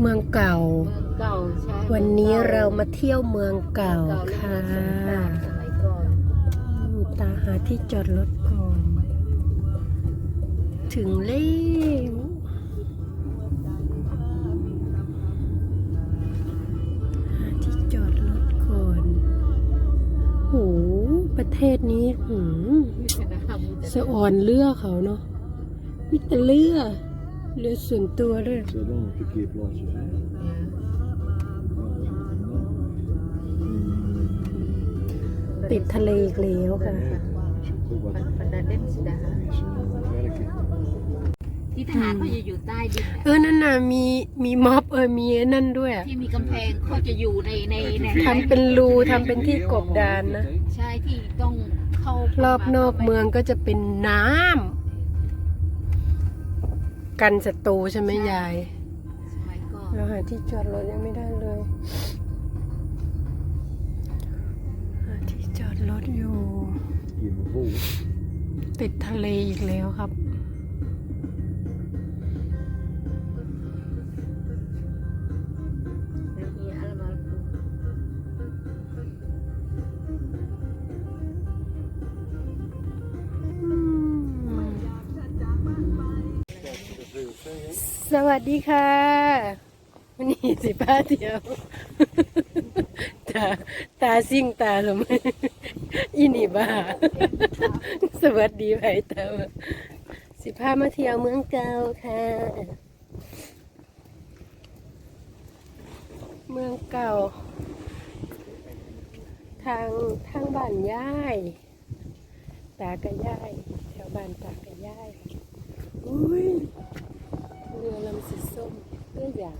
เมืองเก่า เมืองเก่าใช่วันนี้เรามาเที่ยวเมืองเก่าเมืองเก่าค่ะและเมืองสงครามสมัยก่อนอืมตาหาที่จอดรถก่อน ถึงแล้วหาที่จอดรถก่อนโหประเทศนี้หืมมีแต่น้ำมีแต่สะอ่อนเรือเขาเนาะมีแต่เรือ เรือส่วนตัวด้วย Så de parkeerplatsen zijn. ติดทะเลอีกแล้วค่ะ Ik zoek ook ฟัน wat ฟันดาเด่นสิดา mensen werken. ที่ทหารเขาจะอยู่ใต้ดินเออ นั่นน่ะ มี มีม็อบเออ มีไอ้นั่นด้วยอะที่มีกำแพงเขาจะอยู่ในในในทำเป็นรูทำเป็นที่กบดานนะ ใช่ที่ต้องเข้ารอบนอกเมืองก็จะเป็นน้ำ กันศัตรูใช่ไหมยายสมัยก่อนเราหาที่จอดรถยังไม่ได้เลยหาที่จอดรถอยู่ Hier maar vol. ติดทะเลอีกแล้วครับ สวัสดีค่ะวันนี้สิป้าเดียวตาตาซิ่งตาสมัยอีนี่บ้า สวัสดีไผ่ตาสิพามาเที่ยวเมืองเก่าค่ะ เมืองเก่า ทางทางบ้านย่าย ตากับย่าย แถวบ้านตากับย่ายอุ้ย เรือลำสีส้มเรื่อใหญ่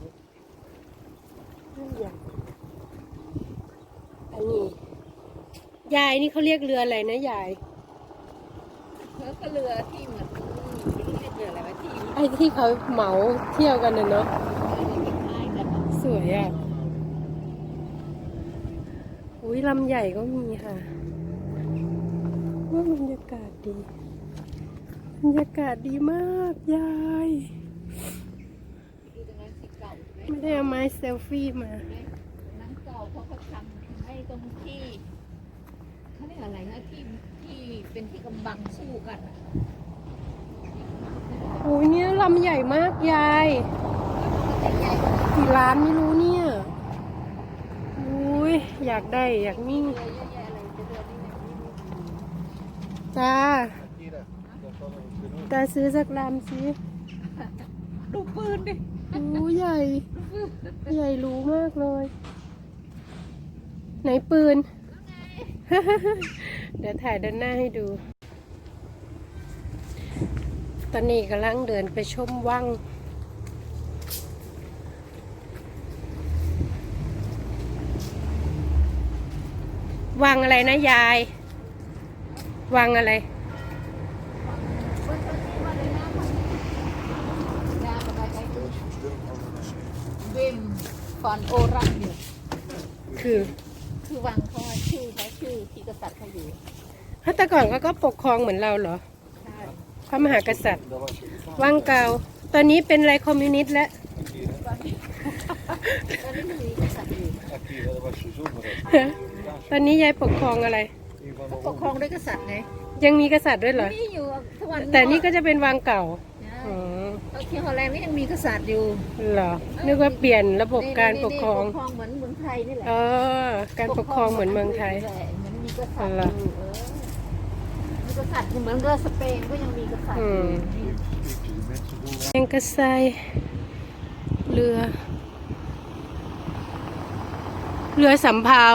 เรื่อใหญ่อันนี้ ยายนี่เขาเรียกเรืออะไรนะยายแล้วก็เรือที่เหมือนไม่รู้เรียกเรืออะไรวะที่ไอ้ที่เขาเหมาเที่ยวกันนะเนาะสวยอะอุ้ยลำใหญ่ก็มีค่ะว่าบรรยากาศดี บรรยากาศดีมาก ยาย ดูตรงนั้นสิเก่า ไหมไม่ได้เอาไม้เซลฟี่มา หนังเก่าเพราะเขาทำให้ตรงที่เขาเรียกอะไรนะที่ที่เป็นที่กำบังสู้กันอะโอ้ยเนี่ยลำใหญ่มากยายแต่ใหญ่กว่ากี่ล้านไม่รู้เนี่ยอุ้ยอยากได้อยากมีเรือเยอะแยะเลยจะเรือนี่เนี่ยตาตาซื้อสักลำสิดูปืนดิ โอ้ใหญ่ ใหญ่รู้มากเลย ไหนปืน เดี๋ยวถ่ายด้านหน้าให้ดู ตอนนี้กำลังเดินไปชมวังวังอะไรนะยายวังอะไร ยาอะไรไอ้วิม ฟอนโอรังอยู่คือ คือวังเขาอะชื่อเขาชื่อที่กษัตริย์เขาอยู่ถ้าแต่ก่อนเขาก็ปกครองเหมือนเราเหรอใช่พระมหากษัตริย์ Dat was het. วังเก่า ตอนนี้เป็นอะไรคอมมิวนิสต์แล้ว ตอนนี้ตอนนี้มีกษัตริย์อยู่ Akira, dat was de zomer. ตอนนี้ยายปกครองอะไร Een van de ปกครองด้วยกษัตริย์ไงยังมีกษัตริย์ด้วยเหรอ นี่อยู่ทุกวันแต่นี่ก็จะเป็นวังเก่าใช่อ๋อเอา ที่ฮอลแลนด์นี่ยังมีกษัตริย์อยู่เหรอนึกว่าเปลี่ยนระบบการปกครองนี่ๆๆปกครองเหมือนเมืองไทยนี่แหละเออ การปกครองเหมือนเมืองไทย เหมือนมีกษัตริย์เหรออยู่เออมีกษัตริย์เหมือนเรือสเปนก็ยังมีกษัตริย์อือยู่มนี่ mensen doen แมงกะไซเรือ เรือสำเภา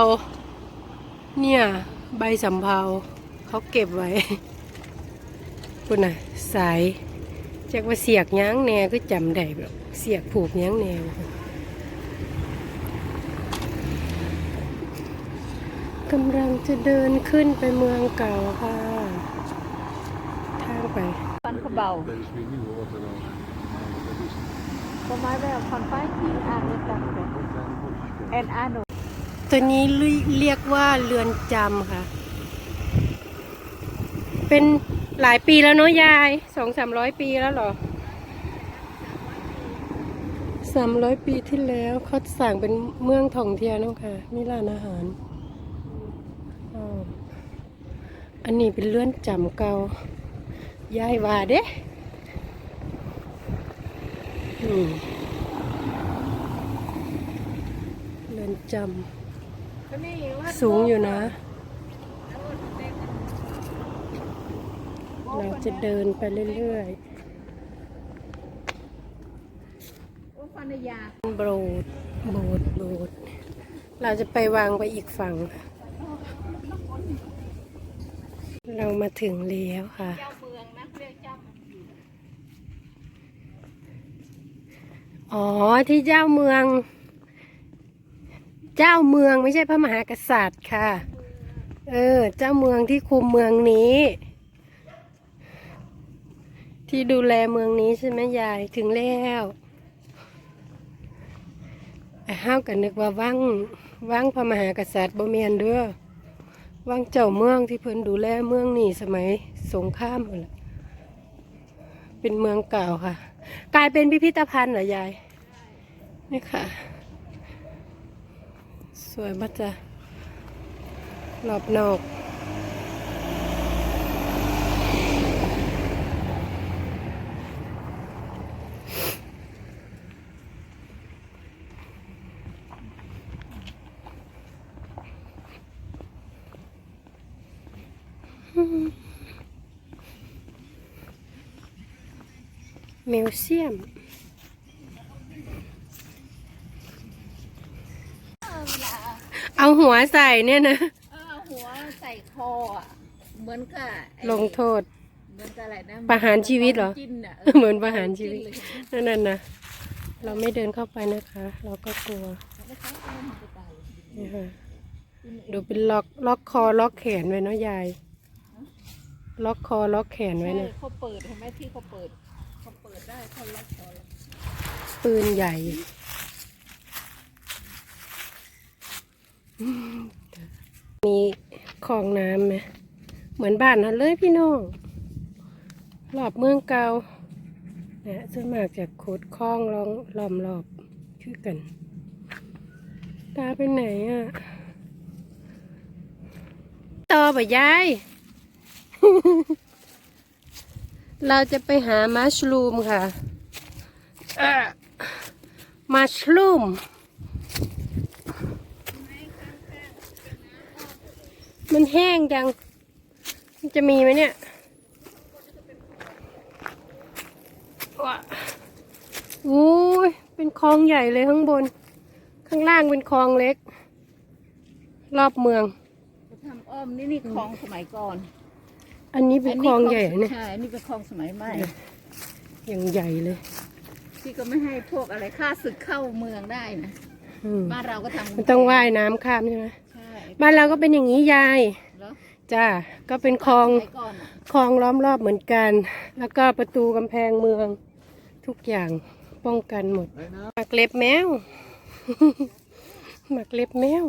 เนี่ย ใบสำเภาเขาเก็บไว้คุณน่ะสาย จากว่าเสียกยั้งแหน่ก็จำได้แบบเสียกผูกยั้งแหน่กำลังจะเดินขึ้นไปเมืองเก่าค่ะ ทางไปฟันเขาเบา Dat is weer nieuw hoor, wat er dan. Dat is ประมาณแบบฟันไฟที่อ่านเลยจังเลย een kleine bootjes. แอนอาโนตัวนี้เรียกว่าเรือนจำค่ะ เป็น หลายปีแล้วเนาะยายสองสามร้อยปีแล้วเหรออสามร้อยปีที่แล้วเขาสั่งเป็นเมืองท่องเที่ยวเนาะค่ะ มีร้านอาหารอ้าวอันนี้เป็นเลื่อนจำเก่าย้ายว่าเด้อืมเรือนจก็นี่ว่าำสูงอยู่นะ เราจะเดินไปเรื่อยๆโบสถ์โบสถ์โบสถ์เราจะไปวางไปอีกฝั่ง เรามาถึงแล้วค่ะอ๋อที่เจ้าเมือง เจ้าเมืองไม่ใช่พระมหากษัตริย์ค่ะ เออ เจ้าเมืองที่คุมเมืองนี้ ที่ดูแลเมืองนี้ใช่ไหมยายถึงแล้วไอ้ห้าวกันนึกว่าว่างว่างพระมหากษัตริย์บ่เมียนเด้อว่างเจ้าเมืองที่เพิ่นดูแลเมืองนี่สมัยสงครามนั่นแหละเป็นเมืองเก่าค่ะ กลายเป็นพิพิธภัณฑ์เหรอยาย นี่ค่ะ สวยมากจ้ะรอบนอก มิวเซียม เอาหัวใส่เนี่ยนะ เออหัวใส่คออะเหมือนกับไอ้ลงโทษ เหมือนกับอะไรนะประหารชีวิตเหรอ จิ้นอะเหมือนประหารชีวิต จิ้นเลยนั่นน่ะนะเราไม่เดินเข้าไปนะคะ เราก็กลัวไม่ใช่เอามันไปตายนี่ค่ะดูเป็นล็อกล็อกคอล็อกแขนไว้เนาะยาย ล็อกคอล็อกแขนไว้ใช่เนี่ยเขาเปิดเห็นไหมที่เขาเปิดเขาเปิดได้คนละขอละปืนใหญ่ มีคลองน้ำไหมเหมือนบ้านนั้นเลยพี่น้องรอบเมืองเก่านี่ยส่วนมากจะขุดคลองลองล้อมรอบคือกัน ตาไปไหนอะต่อบ่ยาย เราจะไปหามัชลูมค่ะมัชลูม มันแห้งจัง จะมีไหมเนี่ยว้าอู้ยเป็นคลองใหญ่เลยข้างบน ข้างล่างเป็นคลองเล็ก รอบเมืองทำอ้อมนี่นี่คลองสมัยก่อน อันนี้เป็นคลองใหญ่เนี่ยใช่อันนี่เป็นคลองสมัยใหม่อย่างใหญ่เลยที่ก็ไม่ให้พวกอะไรฆ่าศึกเข้าเมืองได้นะอืมบ้านเราก็ทำมันต้องว่ายน้ำข้ามใช่ไหมใช่บ้านเราก็เป็นอย่างนี้ยายแล้วจ้าก็เป็นคลองสมัยก่อนอะคลองล้อมรอบเหมือนกัน แล้วก็ประตูกำแพงเมือง ทุกอย่างป้องกันหมดหมักเล็บแมว หมักเล็บแมว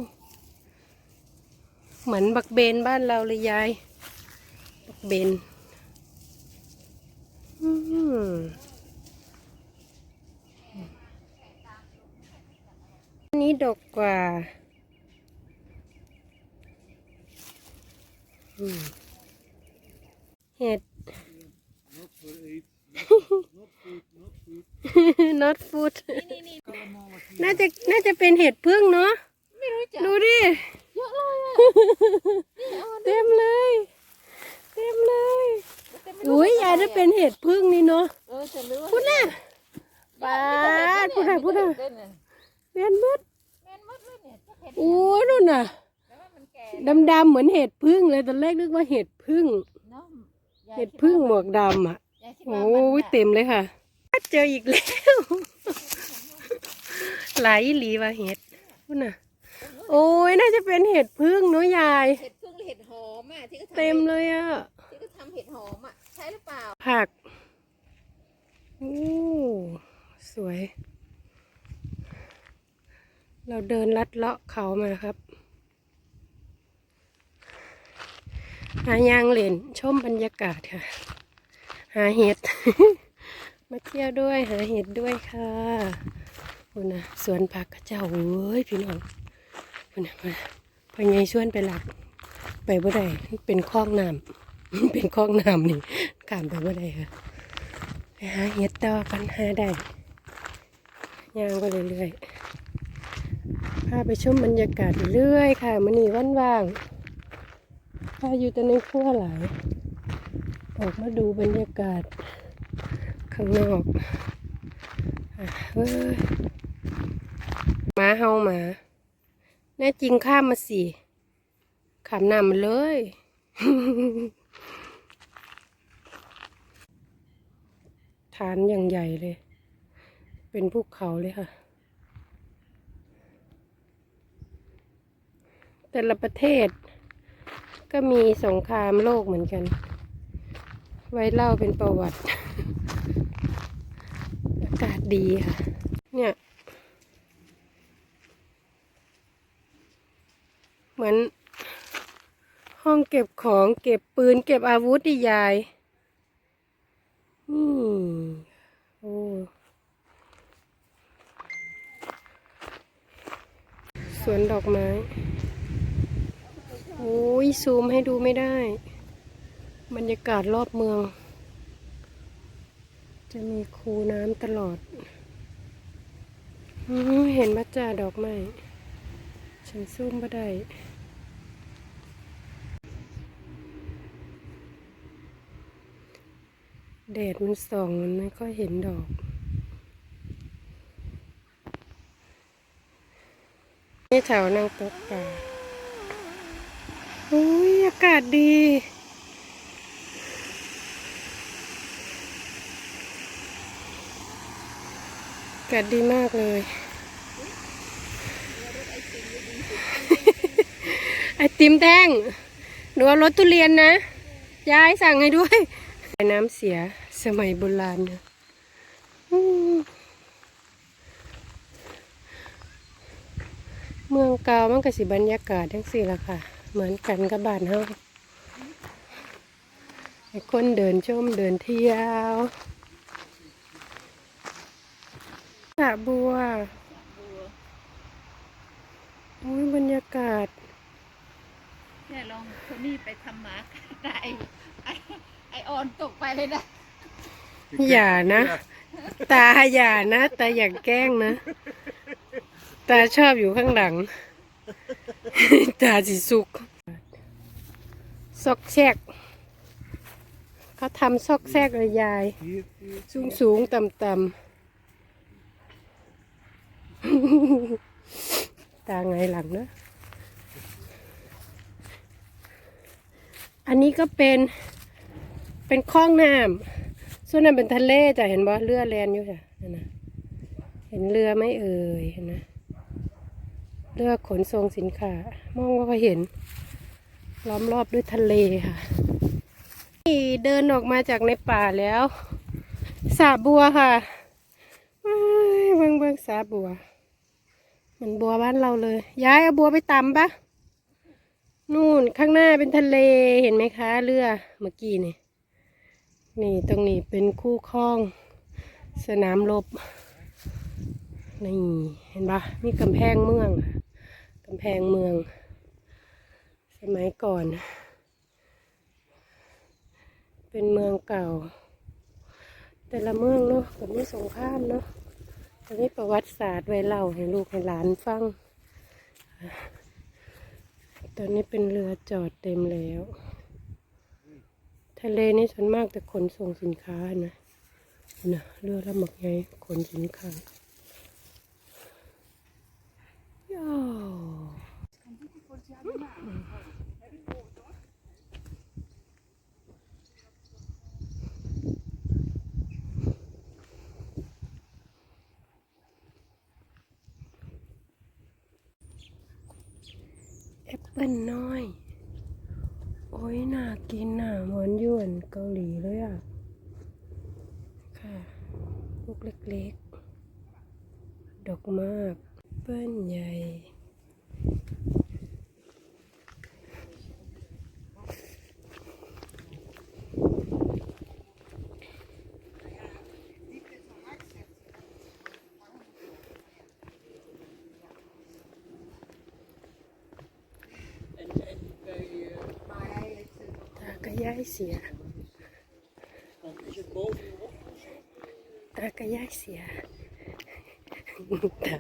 เหมือนบักเบนบ้านเราเลยยายบัก เบนอืมอันนี้ดกกว่าเห็ด not food น่าจะน่าจะเป็นเห็ดพึ่งเนาะ ไม่รู้จัก ดูดิ เยอะเลยอะ เต็มเลย เต็มเลย แต่ไม่รู้ อุ้ยยายถ้าเป็นเห็ดพึ่งนี่เนาะ เออจะรู้ พูดน่ะปาดพูดน่ะพูดน่ะ เต้นน่ะ เวียนมืด แม่นมดเลยเนี่ยจะเห็น โอ้ยนู่นน่ะ แต่ว่ามันแก่ ดำๆเหมือนเห็ดพึ่งเลยตอนแรกนึกว่าเห็ดพึ่ง เนาะยาย เห็ด คิ พึ่ง ว่า หมวกดำอะยายคิดโอ้ว่ามันยน่ะเต็มเลยค่ะ เจออีกแล้ว หลายอีหลีว่าเห็ดพูดน่ะ โอ้ยน่าจะเป็นเห็ดพึ่งเนาะยาย เห็ดพึ่งหรือเห็ดหอมอะที่เขาทำเต็มเลยอะที่เขาทำเห็ดหอมอะใช่หรือเปล่าผักโอ้สวย เราเดินลัดเลาะเขามาครับหายางเหรนชมบรรยากาศค่ะ หาเห็ด มาเที่ยวด้วยหาเห็ดด้วยค่ะคุณนะสวนผักกระเจ้าเว้ยพี่น้องคุณนะมาพอไงชวนไปหลัก ไปบ่ได้เป็นคลองน้ำเป็นคลองน้ำนี่ขามไปบ่ได้ค่ะไปหาเห็ดต่อกันหาได้ย่างไปเรื่อยๆพาไปชมบรรยากาศเรื่อยค่ะมันนี่ว่างพาอยู่แต่ในครัวหลาย ออกมาดูบรรยากาศข้างนอกเว้ยหมาเฮาหมาแน่จริงข้ามมาสิขามน้ำมันเลย ฐานอย่างใหญ่เลย เป็นภูเขาเลยค่ะ แต่ละประเทศก็มีสงครามโลกเหมือนกัน ไว้เล่าเป็นประวัติ อากาศดีค่ะ เนี่ย เหมือน ห้องเก็บของเก็บปืน เก็บอาวุธที่ยายนี่โอ้สวนดอกไม้ โอ้ยซูมให้ดูไม่ได้ บรรยากาศรอบเมือง จะมีคูน้ำตลอดอเห็นบัจจาดอกไม้ฉันซูมบ่ได้แดดมันส่องมันไม่ค่อยเห็นดอกนี่แถวนั่งต๊ะปลาอุ้ยอากาศดีากาศดีมากเลย ไอติมแท่งหนูเอารถทุเรียนนะ ยายสั่งให้ด้วย น้ำเสียสมัยโบราณนะอืมเมืองเก่ามันก็สิบรรยากาศทั้งสี่ละค่ะ เหมือนกันกับบ้านเฮาให้คนเดินชมเดินเที่ยว สระบัวโอ้ยบรรยากาศเนี่ยลองโทนี่ไปทำหมาได้ไอไอไอออนตกไปเลยนะอย่านะ ตาอย่านะตาอย่าแกล้งนะ ตาชอบอยู่ข้างหลัง ตาสิสุก ซอกแซกเขาทำซอกแซกเลยยาย Hier, hier. สูงสูงต่ำต่ำ ตาไงหลังนะ อันนี้ก็เป็นเป็นคลองน้ำส่วนนั้นเป็นทะเลจ้ะเห็นบ่เรือแลนอยู่จ้ะนะเห็นเรือไม่เอ่ยเห็นนะเรือขนส่งสินค้ามองว่าก็เห็น ล้อมรอบด้วยทะเลค่ะนี่เดินออกมาจากในป่าแล้ว สาบัวค่ะเอ้ยเบิ่งเบิ่งสาบัว มือนบัวบ้านเราเลย ย้ายเอาบัวไปตำปะนู่นข้างหน้าเป็นทะเลเห็นไหมคะ เรือเมื่อกี้นี่ นี่ตรงนี้เป็นคู่คลอง สนามรบนี่เห็นปะมีกำแพงเมืองกำแพงเมือง สมัยก่อน เป็นเมืองเก่า แต่ละเมืองเนาะก็มีสงครามเนาะ ก็มีประวัติศาสตร์ไว้เล่าให้ลูกให้หลานฟัง ตอนนี้เป็นเรือจอดเต็มแล้ว ทะเลนี่ส่วนมากแต่ขนส่งสินค้านะนะเรือละหมักไงขนสินค้าย่อแอ ปเปิ้ลน้อย โอ้ยน่ากินน่ะเหมือนยวนเกาหลีเลยอะ ค่ะลูกเล็กๆ ดอกมาก เปิ้ลใหญ่ายเสียตากับยายเสียตา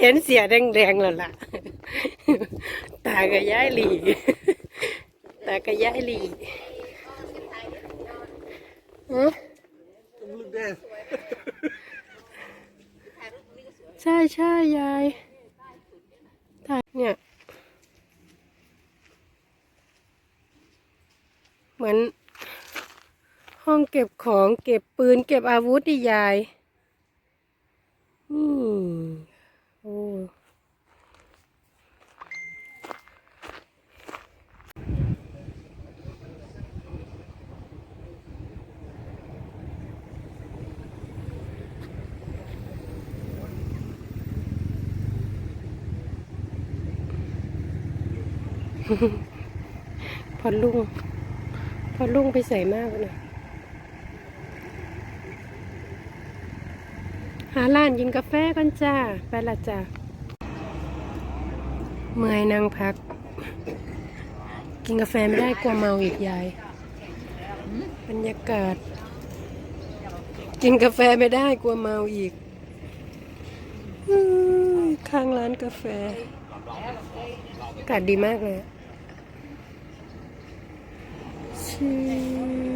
เห็นเสียแดงๆแล้วล่ะ ตากับยายหลี ตากับยายหลีฮะ Look there. ใช่ใช่ยายถ่ายเนี่ย เหมือน ห้องเก็บของเก็บปืน เก็บอาวุธดิยายอืมโอ้พอลุง พอลุงไปใส่มากเลยหาร้านกินกาแฟกันจ้า ไปละจ้า เมื่อยนั่งพัก กินกาแฟไม่ได้กลัวเมาอีกยาย บรรยากาศ กินกาแฟไม่ได้กลัวเมาอีก ข้างร้านกาแฟอากาศดีมากเลย อะชิ